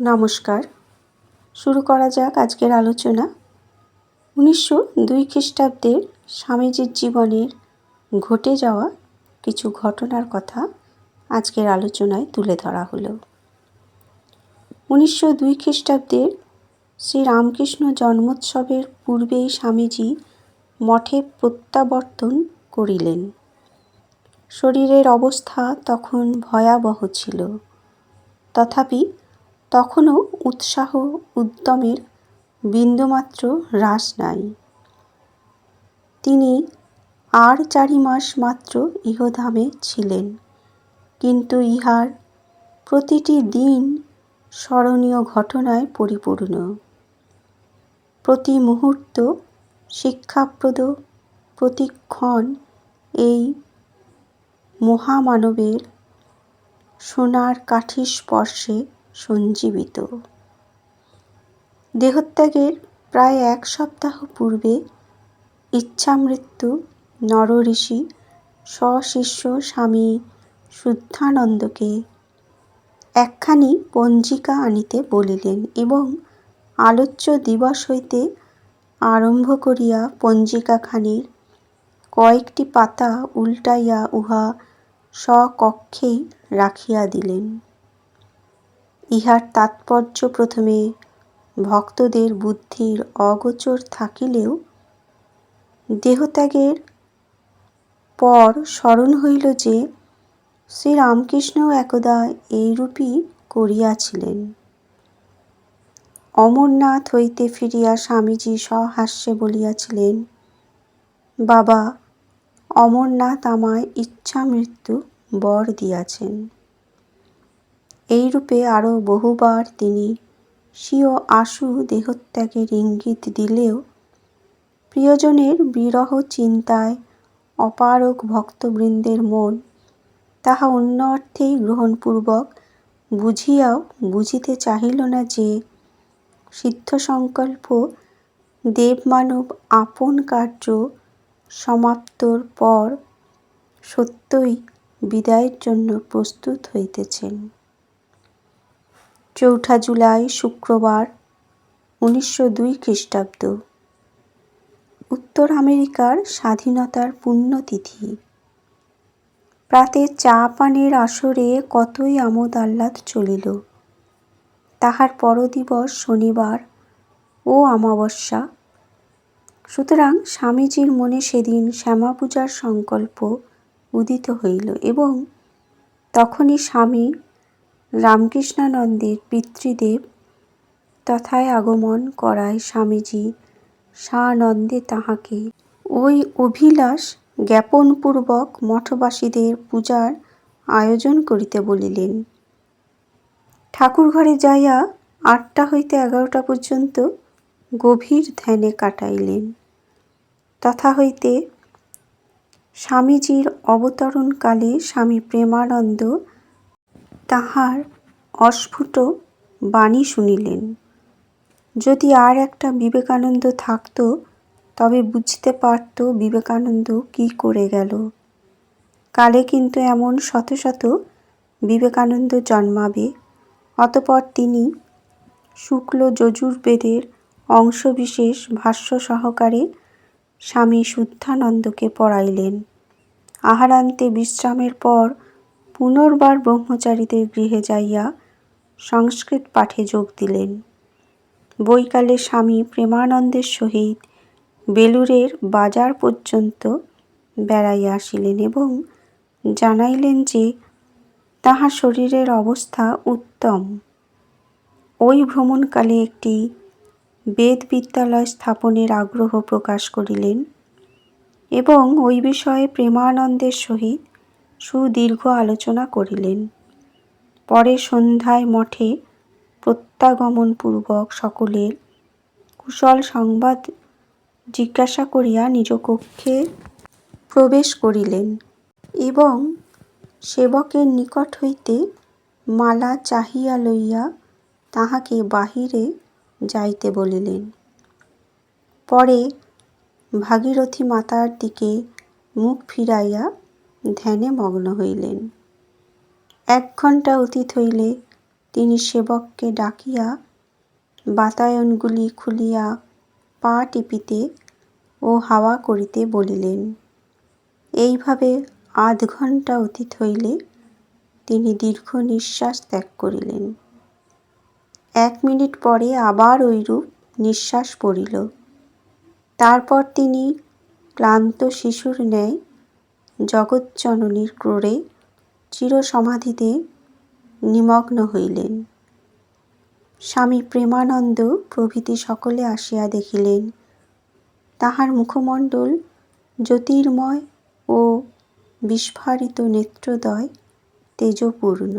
নমস্কার। শুরু করা যাক আজকের আলোচনা। উনিশশো দুই খ্রিস্টাব্দের স্বামীজির জীবনের ঘটে যাওয়া কিছু ঘটনার কথা আজকের আলোচনায় তুলে ধরা হলো। উনিশশো দুই খ্রিস্টাব্দের শ্রী রামকৃষ্ণ জন্মোৎসবের পূর্বেই স্বামীজি মঠে প্রত্যাবর্তন করিলেন। শরীরের অবস্থা তখন ভয়াবহ ছিল। তথাপি তখনও উৎসাহ উদ্যমের বিন্দুমাত্র হ্রাস নাই। তিনি আর চারি মাস মাত্র ইহধামে ছিলেন, কিন্তু ইহার প্রতিটি দিন স্মরণীয় ঘটনায় পরিপূর্ণ। প্রতি মুহূর্ত শিক্ষাপ্রদ প্রতিক্ষণ এই মহামানবের সোনার কাঠি স্পর্শে সঞ্জীবিত। দেহত্যাগের প্রায় এক সপ্তাহ পূর্বে ইচ্ছামৃত্যু নরঋষি স্বশিষ্য স্বামী শুদ্ধানন্দকে একখানি পঞ্জিকা আনিতে বলিলেন এবং আলোচ্য দিবস হইতে আরম্ভ করিয়া পঞ্জিকাখানির কয়েকটি পাতা উল্টাইয়া উহা স্বকক্ষেই রাখিয়া দিলেন। ইহার তাৎপর্য প্রথমে ভক্তদের বুদ্ধির অগোচর থাকিলেও দেহত্যাগের পর স্মরণ হইল যে শ্রীরামকৃষ্ণ একদা এইরূপই করিয়াছিলেন। অমরনাথ হইতে ফিরিয়া স্বামীজি সহাস্যে বলিয়াছিলেন, বাবা, অমরনাথ আমায় ইচ্ছা মৃত্যু বর দিয়াছেন। এইরূপে আরও বহুবার তিনি স্বীয় আশু দেহত্যাগের ইঙ্গিত দিলেও প্রিয়জনের বিরহ চিন্তায় অপারক ভক্তবৃন্দের মন তাহা অন্য অর্থেই গ্রহণপূর্বক বুঝিয়াও বুঝিতে চাহিল না যে সিদ্ধ সংকল্প দেবমানব আপন কার্য সমাপ্তর পর সত্যই বিদায়ের জন্য প্রস্তুত হইতেছেন। চৌঠা জুলাই, শুক্রবার, উনিশশো দুই খ্রিস্টাব্দ। উত্তর আমেরিকার স্বাধীনতার পুণ্যতিথি। প্রাতে চা পানের আসরে কতই আমোদ আহ্লাদ চলিল। তাহার পরদিবস শনিবার ও অমাবস্যা। সুতরাং স্বামীজির মনে সেদিন শ্যামা পূজার সংকল্প উদিত হইল এবং তখনই স্বামী রামকৃষ্ণানন্দের পিতৃদেব তথায় আগমন করায় স্বামীজি সানন্দে তাহাকে। ওই অভিলাষ জ্ঞাপনপূর্বক মঠবাসীদের পূজার আয়োজন করিতে বলিলেন। ঠাকুর ঘরে যাইয়া আটটা হইতে এগারোটা পর্যন্ত গভীর ধ্যানে কাটাইলেন। তথা হইতে স্বামীজির অবতরণকালে স্বামী প্রেমানন্দ তাহার অস্ফুট বাণী শুনিলেন। যদি আর একটা বিবেকানন্দ থাকত, তবে বুঝতে পারত বিবেকানন্দ কি করে গেল। কালে কিন্তু এমন শত শত বিবেকানন্দ জন্মাবে, অতপর তিনি শুক্ল যজুর্বেদের অংশবিশেষ ভাষ্য সহকারে স্বামী শুদ্ধানন্দকে পড়াইলেন। আহারান্তে বিশ্রামের পর পুনর্বার ব্রহ্মচারীদের গৃহে যাইয়া সংস্কৃত পাঠে যোগ দিলেন। বৈকালে স্বামী প্রেমানন্দের সহিত বেলুরের বাজার পর্যন্ত বেড়াইয়া আসিলেন এবং জানাইলেন যে, তাহার শরীরের অবস্থা উত্তম। ওই ভ্রমণকালে একটি বেদ বিদ্যালয় স্থাপনের আগ্রহ প্রকাশ করিলেন এবং ওই বিষয়ে প্রেমানন্দের সহিত সুদীর্ঘ আলোচনা করিলেন। পরে সন্ধ্যায় মঠে প্রত্যাগমনপূর্বক সকলের কুশল সংবাদ জিজ্ঞাসা করিয়া নিজ কক্ষে প্রবেশ করিলেন এবং সেবকের নিকট হইতে মালা চাহিয়া লইয়া তাহাকে বাহিরে যাইতে বলিলেন। পরে ভাগীরথী মাতার দিকে মুখ ফিরাইয়া ধ্যানে মগ্ন হইলেন। এক ঘণ্টা অতীত হইলে তিনি সেবককে ডাকিয়া বাতায়নগুলি খুলিয়া পা টিপিতে ও হাওয়া করিতে বলিলেন, এইভাবে আধ ঘণ্টা অতীত হইলে তিনি দীর্ঘ নিঃশ্বাস ত্যাগ করিলেন। এক মিনিট পরে আবার ওইরূপ নিঃশ্বাস পড়িল। তারপর তিনি ক্লান্ত শিশুর ন্যায় জগজ্জননীর ক্রোড়ে চিরসমাধিতে নিমগ্ন হইলেন। স্বামী প্রেমানন্দ প্রভৃতি সকলে আসিয়া দেখিলেন। তাহার মুখমণ্ডল জ্যোতির্ময় ও বিস্ফারিত নেত্রদয় তেজপূর্ণ।